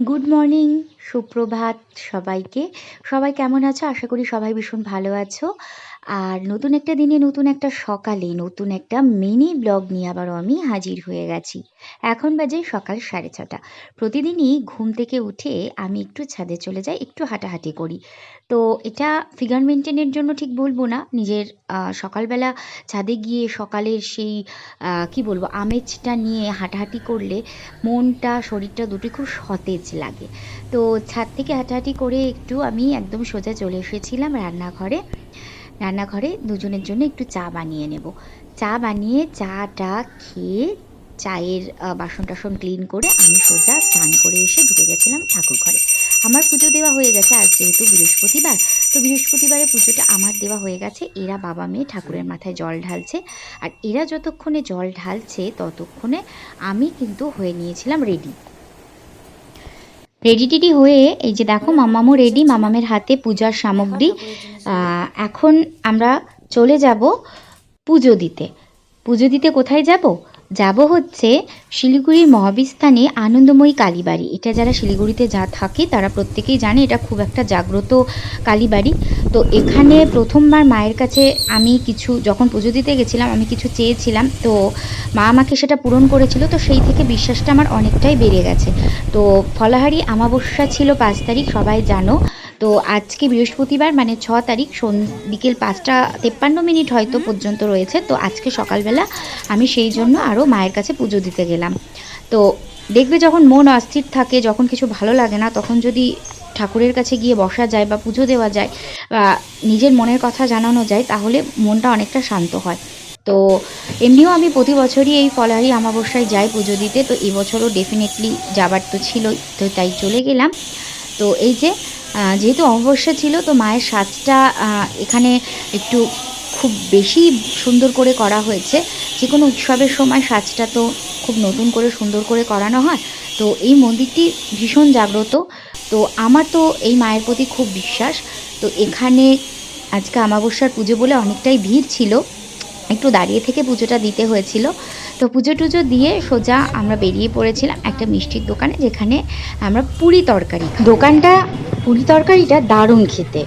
Good morning সুপ্রভাত সবাইকে। সবাই কেমন আছো? আশা করি সবাই ভীষণ ভালো আছো। আর নতুন একটা দিনে নতুন একটা সকালে নতুন একটা মিনি ব্লগ নিয়ে আবারও আমি হাজির হয়ে গেছি। এখন বাজে সকাল সাড়ে ছটা। প্রতিদিনই ঘুম থেকে উঠে আমি একটু ছাদে চলে যাই, একটু হাঁটাহাঁটি করি। তো এটা ফিগার মেনটেনের জন্য ঠিক বলব না। নিজের সকালবেলা ছাদে গিয়ে সকালের সেই কি বলব, আমেজটা নিয়ে হাঁটাহাঁটি করলে মনটা, শরীরটা দুটোই খুব সতেজ লাগে। তো ছাদ থেকে হাঁটাহাঁটি করে একটু আমি একদম সোজা চলে এসেছিলাম রান্নাঘরে। রান্নাঘরে দুজনের জন্য একটু চা বানিয়ে নেব। চা বানিয়ে চাটা খেয়ে চায়ের বাসন টাসন ক্লিন করে আমি সোজা স্নান করে এসে ঢুকে গেছিলাম ঠাকুর ঘরে আমার পুজো দেওয়া হয়ে গেছে আজ যেহেতু বৃহস্পতিবার, তো বৃহস্পতিবারে পুজোটা আমার দেওয়া হয়ে গেছে। এরা বাবা মেয়ে ঠাকুরের মাথায় জল ঢালছে। আর এরা যতক্ষণে জল ঢালছে ততক্ষণে আমি কিন্তু হয়ে নিয়েছিলাম রেডি রেডি টেডি হয়ে এই যে দেখো মামামু রেডি মামামের হাতে পূজার সামগ্রী। এখন আমরা চলে যাব পুজো দিতে। পুজো দিতে কোথায় যাব? যাব হচ্ছে শিলিগুড়ির মহাবিস্থানে আনন্দময়ী কালীবাড়ি। এটা যারা শিলিগুড়িতে যা থাকে তারা প্রত্যেকেই জানে এটা খুব একটা জাগ্রত কালীবাড়ি। তো এখানে প্রথমবার মায়ের কাছে আমি কিছু যখন পুজো দিতে গেছিলাম আমি কিছু চেয়েছিলাম। তো মা আমাকে সেটা পূরণ করেছিল তো সেই থেকে বিশ্বাসটা আমার অনেকটাই বেড়ে গেছে। তো ফলাহারি আমাবস্যা ছিল পাঁচ তারিখ সবাই জানো। তো আজকে বৃহস্পতিবার মানে ছ তারিখ সন বিকেল পাঁচটা তেপ্পান্ন মিনিট হয়তো পর্যন্ত রয়েছে। তো আজকে সকালবেলা আমি সেই জন্য আরও মায়ের কাছে পুজো দিতে গেলাম। তো দেখবে যখন মন অস্থির থাকে, যখন কিছু ভালো লাগে না, তখন যদি ঠাকুরের কাছে গিয়ে বসা যায় বা পুজো দেওয়া যায় বা নিজের মনের কথা জানানো যায়, তাহলে মনটা অনেকটা শান্ত হয়। তো এমনিও আমি প্রতি বছরই এই ফলাহারি আমাবস্যায় যাই পুজো দিতে। তো এবছরও ডেফিনেটলি যাবার তো ছিলই, তো তাই চলে গেলাম। তো এই যে যেহেতু অমাবস্যা ছিল, তো মায়ের সাজটা এখানে একটু খুব বেশি সুন্দর করে করা হয়েছে। যে কোনো উৎসবের সময় সাজটা তো খুব নতুন করে সুন্দর করে করানো হয়। তো এই মন্দিরটি ভীষণ জাগ্রত। তো আমার তো এই মায়ের প্রতি খুব বিশ্বাস। তো এখানে আজকে আমাবস্যার পুজো বলে অনেকটাই ভিড় ছিল। একটু দাঁড়িয়ে থেকে পুজোটা দিতে হয়েছিল। তো পুজো টুজো দিয়ে সোজা আমরা বেরিয়ে পড়েছিলাম একটা মিষ্টির দোকানে, যেখানে আমরা পুরি তরকারি দোকানটা পুরি তরকারিটা দারুণ খেতে।